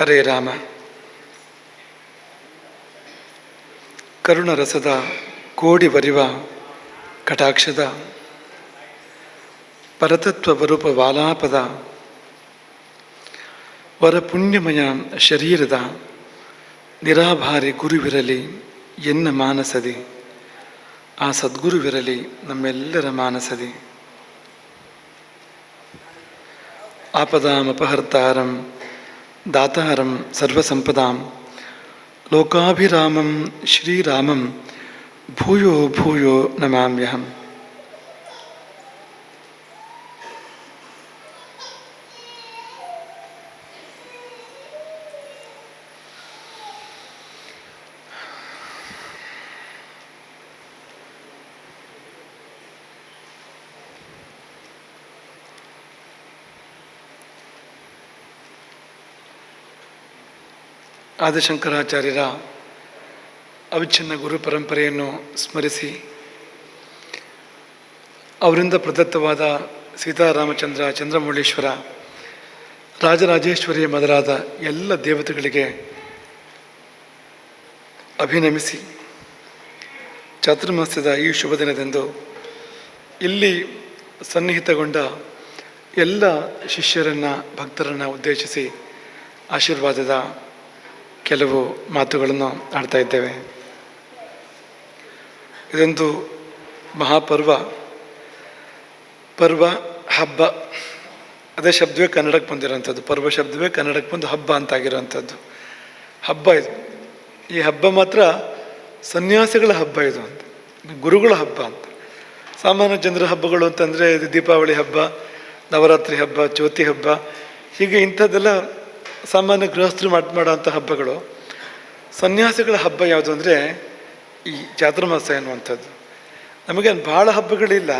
ಹರೇ ರಾಮ. ಕರುಣರಸದ ಕೋಡಿ ಬರಿವ ಕಟಾಕ್ಷದ ಪರತತ್ವ ಬರೂಪ ವಾಲಾಪದ ವರಪುಣ್ಯಮಯ ಶರೀರದ ನಿರಾಭಾರಿ ಗುರುವಿರಲಿ ಎನ್ನ ಮಾನಸದಿ. ಆ ಸದ್ಗುರುವಿರಲಿ ನಮ್ಮೆಲ್ಲರ ಮಾನಸದಿ. ಆಪದಾಮಪಹರ್ತಾರಂ दातारं सर्वसंपदा लोकाभिरामं श्रीरामं। भूयो भूयो नमाम्यहम्। ಆದಿಶಂಕರಾಚಾರ್ಯರ ಅವಿಚ್ಛಿನ್ನ ಗುರು ಪರಂಪರೆಯನ್ನು ಸ್ಮರಿಸಿ, ಅವರಿಂದ ಪ್ರದತ್ತವಾದ ಸೀತಾರಾಮಚಂದ್ರ ಚಂದ್ರಮೌಳೇಶ್ವರ ರಾಜರಾಜೇಶ್ವರಿಯ ಮೊದಲಾದ ಎಲ್ಲ ದೇವತೆಗಳಿಗೆ ಅಭಿನಮಿಸಿ, ಚಾತುರ್ಮಾಸ್ಯದ ಈ ಶುಭ ದಿನದಂದು ಇಲ್ಲಿ ಸನ್ನಿಹಿತಗೊಂಡ ಎಲ್ಲ ಶಿಷ್ಯರನ್ನು, ಭಕ್ತರನ್ನು ಉದ್ದೇಶಿಸಿ ಆಶೀರ್ವಾದದ ಕೆಲವು ಮಾತುಗಳನ್ನು ಆಡ್ತಾ ಇದ್ದೇವೆ. ಇದೊಂದು ಮಹಾಪರ್ವ. ಪರ್ವ, ಹಬ್ಬ. ಅದೇ ಶಬ್ದವೇ ಕನ್ನಡಕ್ಕೆ ಬಂದಿರೋಂಥದ್ದು. ಪರ್ವ ಶಬ್ದವೇ ಕನ್ನಡಕ್ಕೆ ಬಂದು ಹಬ್ಬ ಅಂತ ಆಗಿರೋವಂಥದ್ದು ಹಬ್ಬ ಇದು. ಈ ಹಬ್ಬ ಮಾತ್ರ ಸನ್ಯಾಸಿಗಳ ಹಬ್ಬ ಇದು ಅಂತ. ಗುರುಗಳ ಹಬ್ಬ ಅಂತ. ಸಾಮಾನ್ಯ ಜನರ ಹಬ್ಬಗಳು ಅಂತಂದರೆ ದೀಪಾವಳಿ ಹಬ್ಬ, ನವರಾತ್ರಿ ಹಬ್ಬ, ಜ್ಯೋತಿ ಹಬ್ಬ, ಹೀಗೆ ಇಂಥದ್ದೆಲ್ಲ ಸಾಮಾನ್ಯ ಗೃಹಸ್ಥರು ಮಾಡಿ ಮಾಡೋವಂಥ ಹಬ್ಬಗಳು, ಸನ್ಯಾಸಿಗಳ ಹಬ್ಬ ಯಾವುದು ಅಂದರೆ ಈ ಚಾತುರ್ಮಾಸ ಎನ್ನುವಂಥದ್ದು. ನಮಗೆ ಭಾಳ ಹಬ್ಬಗಳಿಲ್ಲ.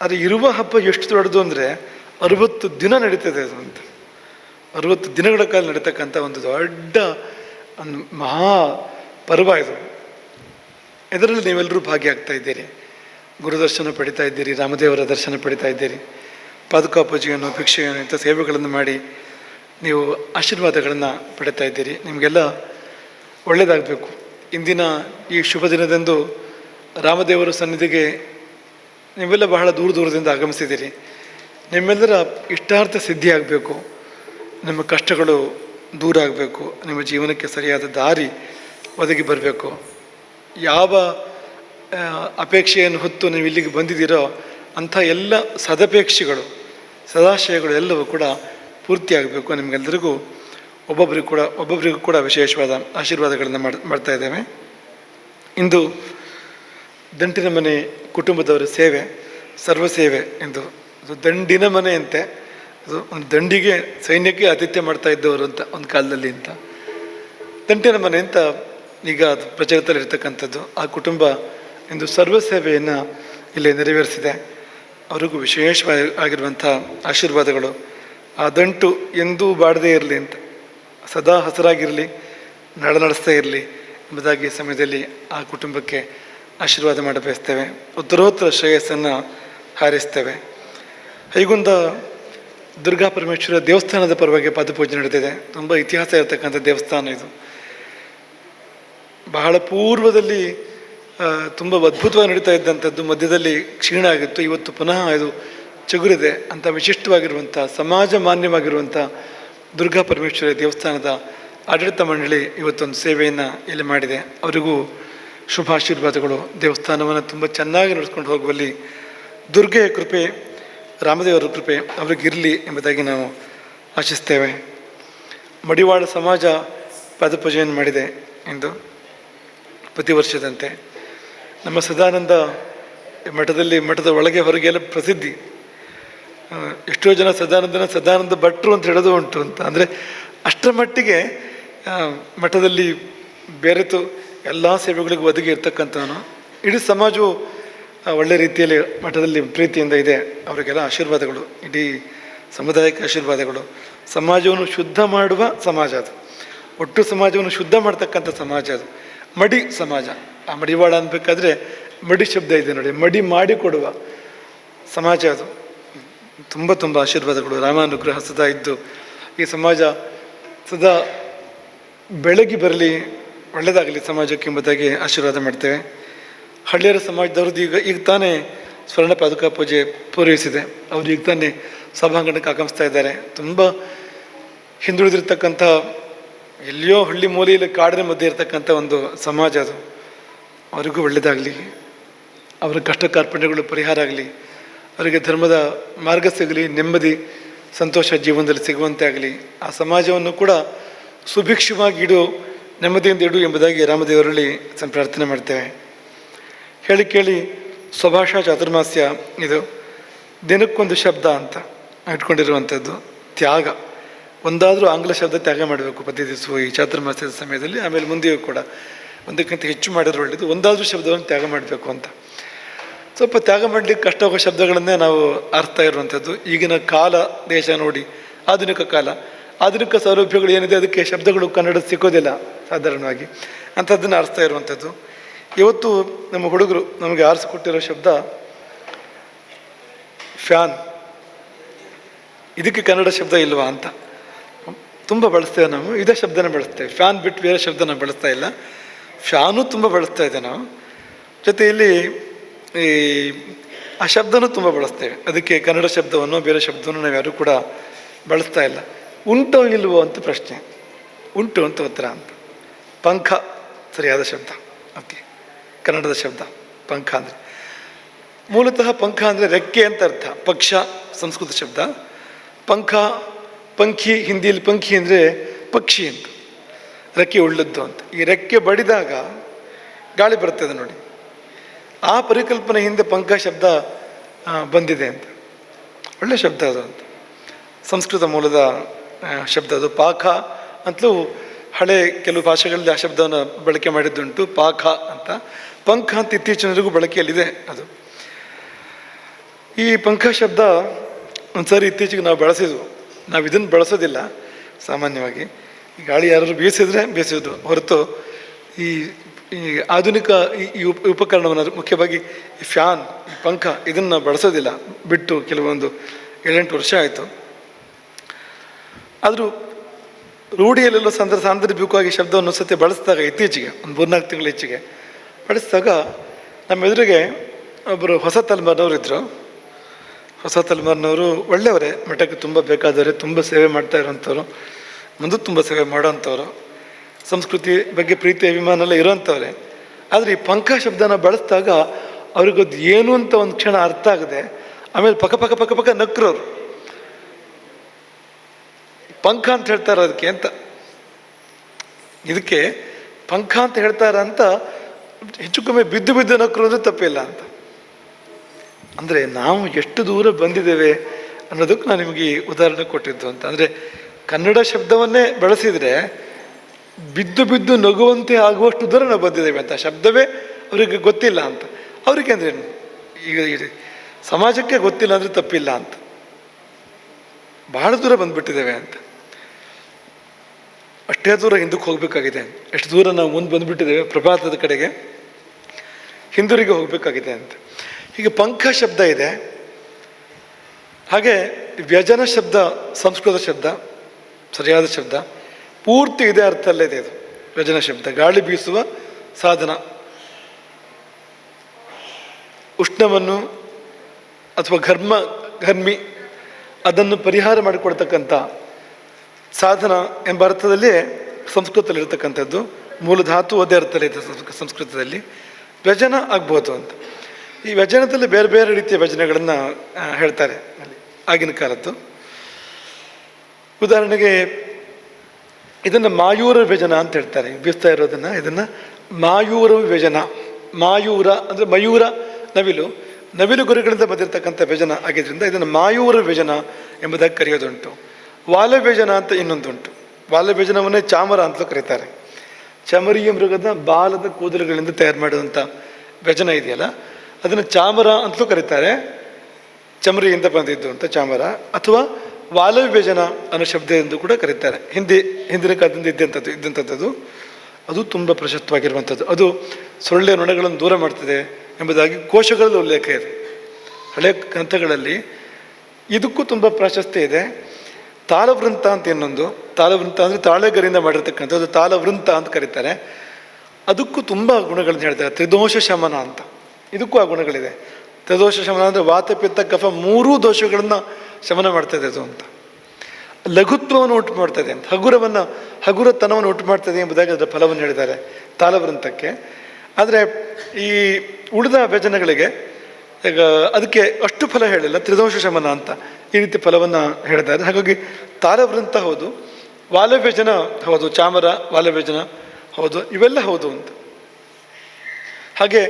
ಆದರೆ ಇರುವ ಹಬ್ಬ ಎಷ್ಟು ದೊಡ್ಡದು ಅಂದರೆ ಅರುವತ್ತು ದಿನ ನಡೀತದೆ ಅದು ಅಂತ. ಅರುವತ್ತು ದಿನಗಳ ಕಾಲ ನಡೀತಕ್ಕಂಥ ಒಂದು ದೊಡ್ಡ ಒಂದು ಮಹಾ ಪರ್ವ ಇದು. ಇದರಲ್ಲಿ ನೀವೆಲ್ಲರೂ ಭಾಗಿಯಾಗ್ತಾ ಇದ್ದೀರಿ. ಗುರುದರ್ಶನ ಪಡಿತಾ ಇದ್ದೀರಿ, ರಾಮದೇವರ ದರ್ಶನ ಪಡಿತಾ ಇದ್ದೀರಿ. ಪಾದುಕಾ ಪೂಜೆಯನ್ನು ಭಿಕ್ಷೆಯನ್ನು, ಇಂಥ ಸೇವೆಗಳನ್ನು ಮಾಡಿ ನೀವು ಆಶೀರ್ವಾದಗಳನ್ನು ಪಡಿತಾ ಇದ್ದೀರಿ. ನಿಮಗೆಲ್ಲ ಒಳ್ಳೆಯದಾಗಬೇಕು ಇಂದಿನ ಈ ಶುಭ ದಿನದಂದು ರಾಮದೇವರ ಸನ್ನಿಧಿಗೆ ನೀವೆಲ್ಲ ಬಹಳ ದೂರ ದೂರದಿಂದ ಆಗಮಿಸಿದ್ದೀರಿ. ನಿಮ್ಮೆಲ್ಲರ ಇಷ್ಟಾರ್ಥ ಸಿದ್ಧಿ ಆಗಬೇಕು. ನಿಮ್ಮ ಕಷ್ಟಗಳು ದೂರ ಆಗಬೇಕು. ನಿಮ್ಮ ಜೀವನಕ್ಕೆ ಸರಿಯಾದ ದಾರಿ ಒದಗಿ ಬರಬೇಕು. ಯಾವ ಅಪೇಕ್ಷೆಯನ್ನು ಹೊತ್ತು ನೀವು ಇಲ್ಲಿಗೆ ಬಂದಿದ್ದೀರೋ ಅಂಥ ಎಲ್ಲ ಸದಪೇಕ್ಷೆಗಳು, ಸದಾಶಯಗಳು ಎಲ್ಲವೂ ಕೂಡ ಪೂರ್ತಿಯಾಗಬೇಕು ನಿಮಗೆಲ್ಲರಿಗೂ ಒಬ್ಬೊಬ್ಬರಿಗೂ ಕೂಡ ಒಬ್ಬೊಬ್ಬರಿಗೂ ಕೂಡ ವಿಶೇಷವಾದ ಆಶೀರ್ವಾದಗಳನ್ನು ಮಾಡಿ, ಮಾಡ್ತಾ ಇದ್ದೇವೆ. ಇಂದು ದಂಟಿನ ಮನೆ ಕುಟುಂಬದವರ ಸೇವೆ, ಸರ್ವ ಸೇವೆ ಎಂದು. ಅದು ದಂಡಿನ ಮನೆ ಅಂತೆ. ಅದು ಒಂದು ದಂಡಿಗೆ, ಸೈನ್ಯಕ್ಕೆ ಆತಿಥ್ಯ ಮಾಡ್ತಾ ಇದ್ದವರು ಅಂತ ಒಂದು ಕಾಲದಲ್ಲಿ ಅಂತ. ದಂಟಿನ ಮನೆ ಅಂತ ಈಗ ಅದು ಪ್ರಚಲಿತದಲ್ಲಿರ್ತಕ್ಕಂಥದ್ದು. ಆ ಕುಟುಂಬ ಇಂದು ಸರ್ವ ಸೇವೆಯನ್ನು ಇಲ್ಲಿ ನೆರವೇರಿಸಿದೆ. ಅವರಿಗೂ ವಿಶೇಷವಾಗಿ ಆಗಿರುವಂಥ ಆಶೀರ್ವಾದಗಳು ಆ ದಂಟು ಎಂದೂ ಬಾಡದೇ ಇರಲಿ ಅಂತ. ಸದಾ ಹಸರಾಗಿರಲಿ ನಡ ನಡೆಸ್ತಾ ಇರಲಿ ಎಂಬುದಾಗಿ ಸಮಯದಲ್ಲಿ ಆ ಕುಟುಂಬಕ್ಕೆ ಆಶೀರ್ವಾದ ಮಾಡ ಬಯಸ್ತೇವೆ ಉತ್ತರೋತ್ತರ ಶ್ರೇಯಸ್ಸನ್ನು ಹಾರೈಸ್ತೇವೆ. ಹೈಗುಂದ ದುರ್ಗಾ ಪರಮೇಶ್ವರ ದೇವಸ್ಥಾನದ ಪರವಾಗಿ ಪಾದಪೂಜೆ ನಡೆದಿದೆ. ತುಂಬ ಇತಿಹಾಸ ಇರತಕ್ಕಂಥ ದೇವಸ್ಥಾನ ಇದು. ಬಹಳ ಪೂರ್ವದಲ್ಲಿ ತುಂಬ ಅದ್ಭುತವಾಗಿ ನಡೀತಾ ಇದ್ದಂಥದ್ದು ಮಧ್ಯದಲ್ಲಿ ಕ್ಷೀಣ ಆಗಿತ್ತು. ಇವತ್ತು ಪುನಃ ಇದು ಚಿಗುರಿದೆ ಅಂತ ವಿಶಿಷ್ಟವಾಗಿರುವಂಥ ಸಮಾಜ ಮಾನ್ಯವಾಗಿರುವಂಥ ದುರ್ಗಾ ಪರಮೇಶ್ವರಿ ದೇವಸ್ಥಾನದ ಆಡಳಿತ ಮಂಡಳಿ ಇವತ್ತೊಂದು ಸೇವೆಯನ್ನು ಇಲ್ಲಿ ಮಾಡಿದೆ. ಅವರಿಗೂ ಶುಭಾಶೀರ್ವಾದಗಳು. ದೇವಸ್ಥಾನವನ್ನು ತುಂಬ ಚೆನ್ನಾಗಿ ನಡೆಸ್ಕೊಂಡು ಹೋಗುವಲ್ಲಿ ದುರ್ಗೆಯ ಕೃಪೆ ರಾಮದೇವರ ಕೃಪೆ ಅವ್ರಿಗಿರಲಿ ಎಂಬುದಾಗಿ ನಾವು ಆಶಿಸ್ತೇವೆ. ಮಡಿವಾಳ ಸಮಾಜ ಪಾದಪೂಜೆಯನ್ನು ಮಾಡಿದೆ ಎಂದು ಪ್ರತಿ ವರ್ಷದಂತೆ. ನಮ್ಮ ಸದಾನಂದ ಮಠದಲ್ಲಿ ಮಠದ ಒಳಗೆ ಹೊರಗೆಲ್ಲ ಪ್ರಸಿದ್ಧಿ. ಆ, ಎಷ್ಟೋ ಜನ ಸದಾನಂದನ ಸದಾನಂದ ಭಟ್ರು ಅಂತ ಹೇಳೋದು ಉಂಟು ಅಂತ. ಅಂದರೆ ಅಷ್ಟರ ಮಟ್ಟಿಗೆ ಮಠದಲ್ಲಿ ಬೆರೆತು ಎಲ್ಲ ಸೇವೆಗಳಿಗೂ ಒದಗಿ ಇರ್ತಕ್ಕಂಥವನು. ಇಡೀ ಸಮಾಜವು ಒಳ್ಳೆ ರೀತಿಯಲ್ಲಿ ಮಠದಲ್ಲಿ ಪ್ರೀತಿಯಿಂದ ಇದೆ. ಅವರಿಗೆಲ್ಲ ಆಶೀರ್ವಾದಗಳು, ಇಡೀ ಸಮುದಾಯಕ್ಕೆ ಆಶೀರ್ವಾದಗಳು. ಸಮಾಜವನ್ನು ಶುದ್ಧ ಮಾಡುವ ಸಮಾಜ ಅದು. ಒಟ್ಟು ಸಮಾಜವನ್ನು ಶುದ್ಧ ಮಾಡ್ತಕ್ಕಂಥ ಸಮಾಜ ಅದು. ಮಡಿ ಸಮಾಜ. ಆ ಮಡಿವಾಳ ಅನ್ಬೇಕಾದ್ರೆ ಮಡಿ ಶಬ್ದ ಇದೆ ನೋಡಿ. ಮಡಿ ಮಾಡಿಕೊಡುವ ಸಮಾಜ ಅದು. ತುಂಬ ತುಂಬ ಆಶೀರ್ವಾದಗಳು. ರಾಮಾನುಗ್ರಹ ಸದಾ ಇದ್ದು, ಈ ಸಮಾಜ ಸದಾ ಬೆಳಗ್ಗೆ ಬರಲಿ ಒಳ್ಳೆಯದಾಗಲಿ ಸಮಾಜಕ್ಕೆ ಎಂಬುದಾಗಿ ಆಶೀರ್ವಾದ ಮಾಡ್ತೇವೆ. ಹಳ್ಳಿಯರ ಸಮಾಜದವ್ರದ್ದು ಈಗ ಈಗ ತಾನೇ ಸ್ವರ್ಣ ಪಾದುಕಾ ಪೂಜೆ ಪೂರೈಸಿದೆ. ಅವರು ಈಗ ತಾನೇ ಸಭಾಂಗಣಕ್ಕೆ ಆಗಮಿಸ್ತಾ ಇದ್ದಾರೆ. ತುಂಬ ಹಿಂದುಳಿದಿರ್ತಕ್ಕಂಥ, ಎಲ್ಲಿಯೋ ಹಳ್ಳಿ ಮೂಲೆಯಲ್ಲಿ ಕಾಡಿನ ಮಧ್ಯೆ ಇರತಕ್ಕಂಥ ಒಂದು ಸಮಾಜ ಅದು. ಅವರಿಗೂ ಒಳ್ಳೆಯದಾಗಲಿ ಅವರ ಕಷ್ಟ ಕಾರ್ಪಣ್ಯಗಳು ಪರಿಹಾರ ಆಗಲಿ. ಅವರಿಗೆ ಧರ್ಮದ ಮಾರ್ಗ ಸಿಗಲಿ, ನೆಮ್ಮದಿ, ಸಂತೋಷ ಜೀವನದಲ್ಲಿ ಸಿಗುವಂತೆ ಆಗಲಿ, ಆ ಸಮಾಜವನ್ನು ಕೂಡ ಸುಭಿಕ್ಷವಾಗಿ ಇಡು, ನೆಮ್ಮದಿಯಿಂದ ಇಡು ಎಂಬುದಾಗಿ ರಾಮದೇವರಲ್ಲಿ ಪ್ರಾರ್ಥನೆ ಮಾಡ್ತೇವೆ. ಹೇಳಿ ಕೇಳಿ, ಸ್ವಭಾಷಾ ಚಾತುರ್ಮಾಸ್ಯ ಇದು ದಿನಕ್ಕೊಂದು ಶಬ್ದ ಅಂತ ಇಟ್ಕೊಂಡಿರುವಂಥದ್ದು, ತ್ಯಾಗ. ಒಂದಾದರೂ ಆಂಗ್ಲ ಶಬ್ದ ತ್ಯಾಗ ಮಾಡಬೇಕು ಪ್ರತಿ ದಿವಸ ಈ ಚಾತುರ್ಮಾಸ್ಯದ ಸಮಯದಲ್ಲಿ, ಆಮೇಲೆ ಮುಂದೆಯೂ ಕೂಡ ಒಂದಕ್ಕಿಂತ ಹೆಚ್ಚು ಮಾಡಿದ್ರೆ ಒಳ್ಳೆಯದು, ಒಂದಾದರೂ ಶಬ್ದವನ್ನು ತ್ಯಾಗ ಮಾಡಬೇಕು ಅಂತ. ಸ್ವಲ್ಪ ತ್ಯಾಗ ಮಾಡಲಿಕ್ಕೆ ಕಷ್ಟ ಹೋಗೋ ಶಬ್ದಗಳನ್ನೇ ನಾವು ಅರ್ಥ ಇರುವಂಥದ್ದು. ಈಗಿನ ಕಾಲ ದೇಶ ನೋಡಿ, ಆಧುನಿಕ ಕಾಲ. ಆಧುನಿಕ ಸೌಲಭ್ಯಗಳು ಏನಿದೆ, ಅದಕ್ಕೆ ಶಬ್ದಗಳು ಕನ್ನಡ ಸಿಗೋದಿಲ್ಲ, ಸಾಧಾರಣವಾಗಿ. ಅಂಥದ್ದನ್ನು ಅರ್ಥ ಇರುವಂಥದ್ದು. ಇವತ್ತು ನಮ್ಮ ಹುಡುಗರು ನಮಗೆ ಆರಿಸಿಕೊಟ್ಟಿರೋ ಶಬ್ದ, ಫ್ಯಾನ್. ಇದಕ್ಕೆ ಕನ್ನಡ ಶಬ್ದ ಇಲ್ವಾ ಅಂತ. ತುಂಬ ಬಳಸ್ತೇವೆ ನಾವು, ಇದೇ ಶಬ್ದನ ಬಳಸ್ತೇವೆ. ಫ್ಯಾನ್ ಬಿಟ್ಟು ಬೇರೆ ಶಬ್ದನ ಬಳಸ್ತಾ ಇಲ್ಲ. ಫ್ಯಾನು ತುಂಬ ಬಳಸ್ತಾ ಇದೆ ನಾವು. ಜೊತೆಯಲ್ಲಿ ಈ, ಆ ಶಬ್ದನೂ ತುಂಬ ಬಳಸ್ತೇವೆ. ಅದಕ್ಕೆ ಕನ್ನಡ ಶಬ್ದವನ್ನು ಬೇರೆ ಶಬ್ದವನ್ನು ನಾವು ಯಾರೂ ಕೂಡ ಬಳಸ್ತಾ ಇಲ್ಲ. ಉಂಟೋ ಇಲ್ವೋ ಅಂತ ಪ್ರಶ್ನೆ. ಉಂಟು ಅಂತ ಉತ್ತರ ಅಂತ. ಪಂಖ, ಸರಿಯಾದ ಶಬ್ದ. ಓಕೆ ಕನ್ನಡದ ಶಬ್ದ, ಪಂಖ ಅಂದರೆ. ಮೂಲತಃ ಪಂಖ ಅಂದರೆ ರೆಕ್ಕೆ ಅಂತ ಅರ್ಥ. ಪಕ್ಷ, ಸಂಸ್ಕೃತ ಶಬ್ದ. ಪಂಖ, ಪಂಖಿ, ಹಿಂದಿಯಲ್ಲಿ ಪಂಖಿ ಅಂದರೆ ಪಕ್ಷಿ ಅಂತ. ರೆಕ್ಕೆ ಉಳ್ಳದ್ದು ಅಂತ. ಈ ರೆಕ್ಕೆ ಬಡಿದಾಗ ಗಾಳಿ ಬರ್ತದೆ ನೋಡಿ. ಆ ಪರಿಕಲ್ಪನೆ ಹಿಂದೆ ಪಂಕ ಶಬ್ದ ಬಂದಿದೆ ಅಂತ. ಒಳ್ಳೆ ಶಬ್ದ ಅದು ಅಂತ. ಸಂಸ್ಕೃತ ಮೂಲದ ಶಬ್ದ ಅದು. ಪಾಕ ಅಂತಲೂ ಹಳೆ ಕೆಲವು ಭಾಷೆಗಳಲ್ಲಿ ಆ ಶಬ್ದವನ್ನು ಬಳಕೆ ಮಾಡಿದ್ದುಂಟು ಪಾಕ ಅಂತ. ಪಂಖ ಅಂತ ಇತ್ತೀಚಿನವರೆಗೂ ಬಳಕೆಯಲ್ಲಿದೆ ಅದು. ಈ ಪಂಖ ಶಬ್ದ ಒಂದ್ಸರಿ ಇತ್ತೀಚೆಗೆ ನಾವು ಬಳಸಿದ್ವು. ನಾವು ಇದನ್ನು ಬಳಸೋದಿಲ್ಲ, ಸಾಮಾನ್ಯವಾಗಿ. ಗಾಳಿ ಯಾರಾದರೂ ಬೀಸಿದ್ರೆ ಬೀಸೋದು ಹೊರತು ಈ ಈ ಆಧುನಿಕ ಈ ಉಪ ಉಪಕರಣವನ್ನು ಮುಖ್ಯವಾಗಿ ಫ್ಯಾನ್ ಪಂಖ ಇದನ್ನು ಬಳಸೋದಿಲ್ಲ. ಬಿಟ್ಟು ಕೆಲವೊಂದು ಏಳೆಂಟು ವರ್ಷ ಆಯಿತು. ಆದರೂ ರೂಢಿಯಲ್ಲೆಲ್ಲ ಸಂದರ್ಭ ಸಾಂದರ್ಭಿಕವಾಗಿ ಶಬ್ದವನ್ನು ಸತಿ ಬಳಸಿದಾಗ ಇತ್ತೀಚೆಗೆ, ಒಂದು ಮೂರ್ನಾಲ್ಕು ತಿಂಗಳ ಹೆಚ್ಚಿಗೆ ಬಳಸಿದಾಗ ನಮ್ಮ ಎದುರಿಗೆ ಒಬ್ಬರು ಹೊಸ ತಲೆಮಾರಿನವರು ಇದ್ದರು ಹೊಸ ತಲೆಮಾರಿನವರು ಒಳ್ಳೆಯವರೇ, ಮಠಕ್ಕೆ ತುಂಬ ಬೇಕಾದವರೇ, ತುಂಬ ಸೇವೆ ಮಾಡ್ತಾ ಇರೋಂಥವ್ರು, ಮುಂದೆ ತುಂಬ ಸೇವೆ ಮಾಡೋವಂಥವ್ರು ಸಂಸ್ಕೃತಿ ಬಗ್ಗೆ ಪ್ರೀತಿ, ಅಭಿಮಾನ ಎಲ್ಲ ಇರೋಂಥವ್ರೆ ಆದರೆ ಈ ಪಂಖ ಶಬ್ದನ ಬಳಸಿದಾಗ ಅವ್ರಿಗದು ಏನು ಅಂತ ಒಂದು ಕ್ಷಣ ಅರ್ಥ ಆಗದೆ, ಆಮೇಲೆ ಪಕ್ಕ ಪಕ್ಕ ಪಕ್ಕ ಪಕ್ಕ ನಕ್ರೋರು. ಪಂಖ ಅಂತ ಹೇಳ್ತಾರೆ ಅದಕ್ಕೆ ಅಂತ. ಇದಕ್ಕೆ ಪಂಖ ಅಂತ ಹೇಳ್ತಾರ ಅಂತ ಹೆಚ್ಚು ಕಮ್ಮಿ ಬಿದ್ದು ಬಿದ್ದು ನಕ್ರೋದು ತಪ್ಪಿಲ್ಲ ಅಂತ. ಅಂದರೆ ನಾವು ಎಷ್ಟು ದೂರ ಬಂದಿದ್ದೇವೆ ಅನ್ನೋದಕ್ಕೆ ನಾನು ನಿಮಗೆ ಈ ಉದಾಹರಣೆ ಕೊಟ್ಟಿದ್ದು ಅಂತ. ಅಂದರೆ ಕನ್ನಡ ಶಬ್ದವನ್ನೇ ಬಳಸಿದರೆ ಬಿದ್ದು ಬಿದ್ದು ನಗುವಂತೆ ಆಗುವಷ್ಟು ದೂರ ನಾವು ಬಂದಿದ್ದೇವೆ ಅಂತ. ಶಬ್ದವೇ ಅವರಿಗೆ ಗೊತ್ತಿಲ್ಲ ಅಂತ. ಅವ್ರಿಗೆ ಅಂದ್ರೆ ಈಗ ಸಮಾಜಕ್ಕೆ ಗೊತ್ತಿಲ್ಲ ಅಂದರೆ ತಪ್ಪಿಲ್ಲ ಅಂತ. ಬಹಳ ದೂರ ಬಂದ್ಬಿಟ್ಟಿದ್ದೇವೆ ಅಂತ. ಅಷ್ಟೇ ದೂರ ಹಿಂದಕ್ಕೆ ಹೋಗಬೇಕಾಗಿದೆ. ಎಷ್ಟು ದೂರ ನಾವು ಮುಂದೆ ಬಂದ್ಬಿಟ್ಟಿದ್ದೇವೆ ಪ್ರಭಾತದ ಕಡೆಗೆ, ಹಿಂದೂರಿಗೆ ಹೋಗಬೇಕಾಗಿದೆ ಅಂತ. ಹೀಗೆ ಪಂಖ ಶಬ್ದ ಇದೆ. ಹಾಗೆ ವ್ಯಜನ ಶಬ್ದ, ಸಂಸ್ಕೃತ ಶಬ್ದ, ಸರಿಯಾದ ಶಬ್ದ. ಪೂರ್ತಿ ಇದೇ ಅರ್ಥಲ್ಲೇ ಇದೆ ವ್ಯಜನ ಶಬ್ದ. ಗಾಳಿ ಬೀಸುವ ಸಾಧನ. ಉಷ್ಣವನ್ನು ಅಥವಾ ಘರ್ಮ, ಘರ್ಮಿ, ಅದನ್ನು ಪರಿಹಾರ ಮಾಡಿಕೊಡ್ತಕ್ಕಂಥ ಸಾಧನ ಎಂಬ ಅರ್ಥದಲ್ಲಿ ಸಂಸ್ಕೃತದಲ್ಲಿರ್ತಕ್ಕಂಥದ್ದು. ಮೂಲ ಧಾತು ಅದೇ ಅರ್ಥದಲ್ಲಿ ಇದೆ ಸಂಸ್ಕೃತದಲ್ಲಿ. ವ್ಯಜನ ಆಗ್ಬೋದು ಅಂತ. ಈ ವ್ಯಜನದಲ್ಲಿ ಬೇರೆ ಬೇರೆ ರೀತಿಯ ವ್ಯಜನಗಳನ್ನು ಹೇಳ್ತಾರೆ ಆಗಿನ ಕಾಲದ್ದು. ಉದಾಹರಣೆಗೆ ಇದನ್ನು ಮಾಯೂರ ವ್ಯಜನ ಅಂತ ಹೇಳ್ತಾರೆ. ಬೀಸ್ತಾ ಇರೋದನ್ನು ಇದನ್ನು ಮಾಯೂರ ವ್ಯಜನ. ಮಾಯೂರ ಅಂದರೆ ಮಯೂರ ನವಿಲು. ನವಿಲು ಗುರುಗಳಿಂದ ಬಂದಿರತಕ್ಕಂಥ ವ್ಯಜನ ಆಗಿದ್ದರಿಂದ ಇದನ್ನು ಮಾಯೂರ ವ್ಯಜನ ಎಂಬುದಾಗಿ ಕರೆಯೋದುಂಟು. ವಾಲವ್ಯಜನ ಅಂತ ಇನ್ನೊಂದುಂಟು. ವಾಲವ್ಯಜನವನ್ನೇ ಚಾಮರ ಅಂತಲೂ ಕರೀತಾರೆ. ಚಮರಿಯ ಮೃಗದ ಬಾಲದ ಕೂದಲುಗಳಿಂದ ತಯಾರು ಮಾಡುವಂಥ ವ್ಯಜನ ಇದೆಯಲ್ಲ, ಅದನ್ನು ಚಾಮರ ಅಂತಲೂ ಕರೀತಾರೆ. ಚಮರಿಯಿಂದ ಬಂದಿದ್ದು ಅಂತ ಚಾಮರ. ಅಥವಾ ವಾಲವ್ಯಜನ ಅನ್ನೋ ಶಬ್ದ ಎಂದು ಕೂಡ ಕರೀತಾರೆ. ಹಿಂದಿ, ಹಿಂದಿನ ಕಾಲದಿಂದ ಇದ್ದಂಥದ್ದು ಇದ್ದಂಥದ್ದು ಅದು ತುಂಬ ಪ್ರಶಸ್ತವಾಗಿರುವಂಥದ್ದು. ಅದು ಸೊಳ್ಳೆ ನೊಣಗಳನ್ನು ದೂರ ಮಾಡ್ತದೆ ಎಂಬುದಾಗಿ ಕೋಶಗಳಲ್ಲಿ ಉಲ್ಲೇಖ ಇದೆ. ಹಳೆ ಗ್ರಂಥಗಳಲ್ಲಿ ಇದಕ್ಕೂ ತುಂಬ ಪ್ರಾಶಸ್ತ್ಯ ಇದೆ. ತಾಳವೃಂತ ಅಂತ ಇನ್ನೊಂದು. ತಾಳವೃಂತ ಅಂದರೆ ತಾಳೆಗರಿಂದ ಮಾಡಿರ್ತಕ್ಕಂಥದ್ದು. ತಾಳವೃಂತ ಅಂತ ಕರೀತಾರೆ. ಅದಕ್ಕೂ ತುಂಬ ಗುಣಗಳನ್ನ ಹೇಳ್ತಾರೆ. ತ್ರಿದೋಷ ಶಮನ ಅಂತ. ಇದಕ್ಕೂ ಆ ಗುಣಗಳಿದೆ. ತ್ರಿದೋಷ ಶಮನ ಅಂದರೆ ವಾತಪಿತ್ತ ಕಫ ಮೂರೂ ದೋಷಗಳನ್ನು ಶಮನ ಮಾಡ್ತದೆ ಅದು ಅಂತ. ಲಘುತ್ವವನ್ನು ಉಂಟು ಮಾಡ್ತದೆ ಅಂತ. ಹಗುರವನ್ನು, ಹಗುರತನವನ್ನು ಉಂಟು ಮಾಡ್ತದೆ ಎಂಬುದಾಗಿ ಅದರ ಫಲವನ್ನು ಹೇಳಿದ್ದಾರೆ ತಾಲವೃಂತಕ್ಕೆ ಆದರೆ ಈ ಉಳಿದ ವ್ಯಜನಗಳಿಗೆ, ಈಗ ಅದಕ್ಕೆ ಅಷ್ಟು ಫಲ ಹೇಳಿಲ್ಲ, ತ್ರಿದೋಷ ಶಮನ ಅಂತ ಈ ರೀತಿ ಫಲವನ್ನು ಹೇಳಿದ್ದಾರೆ. ಹಾಗಾಗಿ ತಾಲವೃಂತ ಹೌದು, ವಾಲವ್ಯಜನ ಹೌದು, ಚಾಮರ, ವಾಲವ್ಯಜನ ಹೌದು, ಇವೆಲ್ಲ ಹೌದು ಅಂತ. ಹಾಗೆ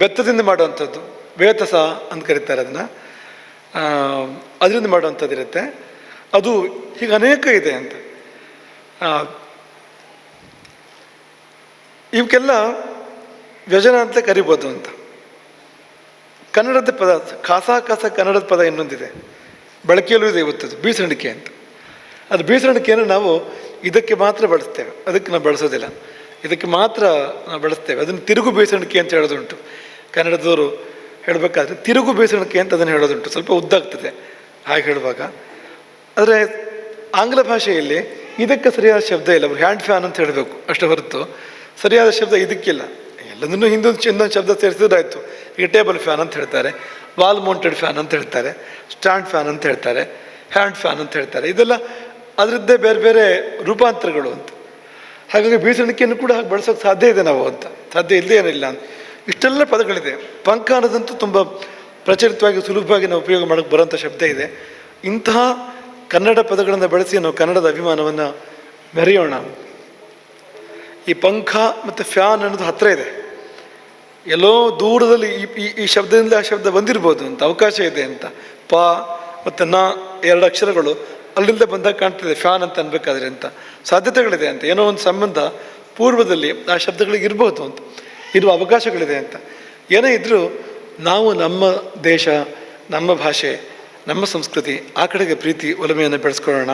ಬೆತ್ತದಿಂದ ಮಾಡುವಂಥದ್ದು, ವೇತಸ ಅಂತ ಕರೀತಾರೆ ಅದನ್ನು. ಅದರಿಂದ ಮಾಡುವಂಥದ್ದಿರುತ್ತೆ ಅದು ಹೀಗೆ ಅನೇಕ ಇದೆ ಅಂತ. ಇವಕ್ಕೆಲ್ಲ ವ್ಯಜನ ಅಂತ ಕರಿಬೋದು ಅಂತ. ಕನ್ನಡದ ಪದ, ಕಾಸ ಕಾಸ ಕನ್ನಡದ ಪದ ಇನ್ನೊಂದಿದೆ. ಬಳಕೆಯಲ್ಲೂ ಇದೆ ಇವತ್ತದು, ಬೀಸಣಿಕೆ ಅಂತ. ಅದು ಬೀಸಣಿಕೆಯನ್ನು ನಾವು ಇದಕ್ಕೆ ಮಾತ್ರ ಬಳಸ್ತೇವೆ. ಅದಕ್ಕೆ ನಾವು ಬಳಸೋದಿಲ್ಲ. ಇದಕ್ಕೆ ಮಾತ್ರ ನಾವು ಬಳಸ್ತೇವೆ. ಅದನ್ನು ತಿರುಗು ಬೀಸಣಿಕೆ ಅಂತ ಹೇಳೋದುಂಟು. ಕನ್ನಡದವರು ಹೇಳಬೇಕಾದ್ರೆ ತಿರುಗು ಬೇಸಣಕ್ಕೆ ಅಂತ ಅದನ್ನು ಹೇಳೋದುಂಟು. ಸ್ವಲ್ಪ ಉದ್ದಾಗ್ತದೆ ಹಾಗೆ ಹೇಳುವಾಗ. ಆದರೆ ಆಂಗ್ಲ ಭಾಷೆಯಲ್ಲಿ ಇದಕ್ಕೆ ಸರಿಯಾದ ಶಬ್ದ ಇಲ್ಲ. ಅವರು ಹ್ಯಾಂಡ್ ಫ್ಯಾನ್ ಅಂತ ಹೇಳಬೇಕು. ಅಷ್ಟೇ ಹೊರತು ಸರಿಯಾದ ಶಬ್ದ ಇದಕ್ಕಿಲ್ಲ. ಎಲ್ಲದನ್ನು ಹಿಂದೊಂದು ಇನ್ನೊಂದು ಶಬ್ದ ಸೇರಿಸಿದ್ರಾಯ್ತು. ಈಗ ಟೇಬಲ್ ಫ್ಯಾನ್ ಅಂತ ಹೇಳ್ತಾರೆ. ವಾಲ್ ಮೌಂಟೆಡ್ ಫ್ಯಾನ್ ಅಂತ ಹೇಳ್ತಾರೆ. ಸ್ಟ್ಯಾಂಡ್ ಫ್ಯಾನ್ ಅಂತ ಹೇಳ್ತಾರೆ. ಹ್ಯಾಂಡ್ ಫ್ಯಾನ್ ಅಂತ ಹೇಳ್ತಾರೆ. ಇದೆಲ್ಲ ಅದರದ್ದೇ ಬೇರೆ ಬೇರೆ ರೂಪಾಂತರಗಳು ಅಂತ. ಹಾಗಾಗಿ ಬೀಸಣಿಕೆಯನ್ನು ಕೂಡ ಹಾಗೆ ಬಳಸೋಕೆ ಸಾಧ್ಯ ಇದೆ ನಾವು ಅಂತ. ಸಾಧ್ಯ ಇಲ್ಲದೇ ಏನಿಲ್ಲ ಅಂತ. ಇಷ್ಟೆಲ್ಲ ಪದಗಳಿದೆ. ಪಂಕ ಅನ್ನೋದಂತೂ ತುಂಬ ಪ್ರಚಲಿತವಾಗಿ ಸುಲಭವಾಗಿ ನಾವು ಉಪಯೋಗ ಮಾಡೋಕ್ಕೆ ಬರೋಂಥ ಶಬ್ದ ಇದೆ. ಇಂತಹ ಕನ್ನಡ ಪದಗಳನ್ನು ಬಳಸಿ ನಾವು ಕನ್ನಡದ ಅಭಿಮಾನವನ್ನು ಮೆರೆಯೋಣ. ಈ ಪಂಖ ಮತ್ತು ಫ್ಯಾನ್ ಅನ್ನೋದು ಹತ್ತಿರ ಇದೆ. ಎಲ್ಲೋ ದೂರದಲ್ಲಿ ಈ ಈ- ಶಬ್ದದಿಂದ ಆ ಶಬ್ದ ಬಂದಿರ್ಬೋದು ಅಂತ ಅವಕಾಶ ಇದೆ ಅಂತ. ಪ ಮತ್ತು ನ ಎರಡು ಅಕ್ಷರಗಳು ಅಲ್ಲಿಂದ ಬಂದಾಗ ಕಾಣ್ತಿದೆ ಫ್ಯಾನ್ ಅಂತ ಅನ್ಬೇಕಾದ್ರೆ ಅಂತ. ಸಾಧ್ಯತೆಗಳಿದೆ ಅಂತ. ಏನೋ ಒಂದು ಸಂಬಂಧ ಪೂರ್ವದಲ್ಲಿ ಆ ಶಬ್ದಗಳಿಗೆ ಇರ್ಬೋದು ಅಂತ. ಇರುವ ಅವಕಾಶಗಳಿದೆ ಅಂತ. ಏನೇ ಇದ್ದರೂ ನಾವು ನಮ್ಮ ದೇಶ, ನಮ್ಮ ಭಾಷೆ, ನಮ್ಮ ಸಂಸ್ಕೃತಿ, ಆ ಕಡೆಗೆ ಪ್ರೀತಿ, ಒಲಮೆಯನ್ನು ಬೆಳೆಸ್ಕೊಳ್ಳೋಣ.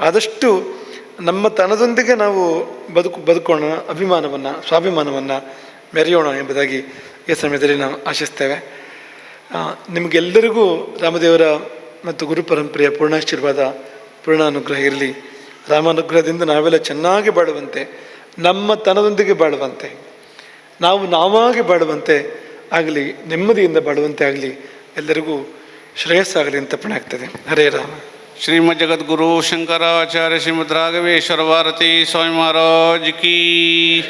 ಆದಷ್ಟು ನಮ್ಮ ತನದೊಂದಿಗೆ ನಾವು ಬದುಕು, ಬದುಕೋಣ, ಅಭಿಮಾನವನ್ನು, ಸ್ವಾಭಿಮಾನವನ್ನು ಮೆರೆಯೋಣ ಎಂಬುದಾಗಿ ಈ ಸಮಯದಲ್ಲಿ ನಾವು ಆಶಿಸ್ತೇವೆ. ನಿಮಗೆಲ್ಲರಿಗೂ ರಾಮದೇವರ ಮತ್ತು ಗುರು ಪರಂಪರೆಯ ಪೂರ್ಣಾಶೀರ್ವಾದ ಪೂರ್ಣ ಅನುಗ್ರಹ ಇರಲಿ. ರಾಮಾನುಗ್ರಹದಿಂದ ನಾವೆಲ್ಲ ಚೆನ್ನಾಗಿ ಬಾಳುವಂತೆ, ನಮ್ಮ ತನದೊಂದಿಗೆ ಬಾಳುವಂತೆ. ನಾವು ನಾವಾಗಿ ಬಾಳುವಂತೆ ಆಗಲಿ, ನೆಮ್ಮದಿಯಿಂದ ಬಾಳುವಂತೆ ಆಗಲಿ, ಎಲ್ಲರಿಗೂ ಶ್ರೇಯಸ್ಸಾಗಲಿ ಅಂತ ಪಣೆ ಆಗ್ತದೆ ಹರೇ ರಾಮ. ಶ್ರೀಮಜ್ಜಗದ್ಗುರು ಶಂಕರಾಚಾರ್ಯ ಶ್ರೀಮದ್ ರಾಘವೇಶ್ವರ ಭಾರತಿ ಸ್ವಾಮಿ ಮಹಾರಾಜ್ ಕೀ.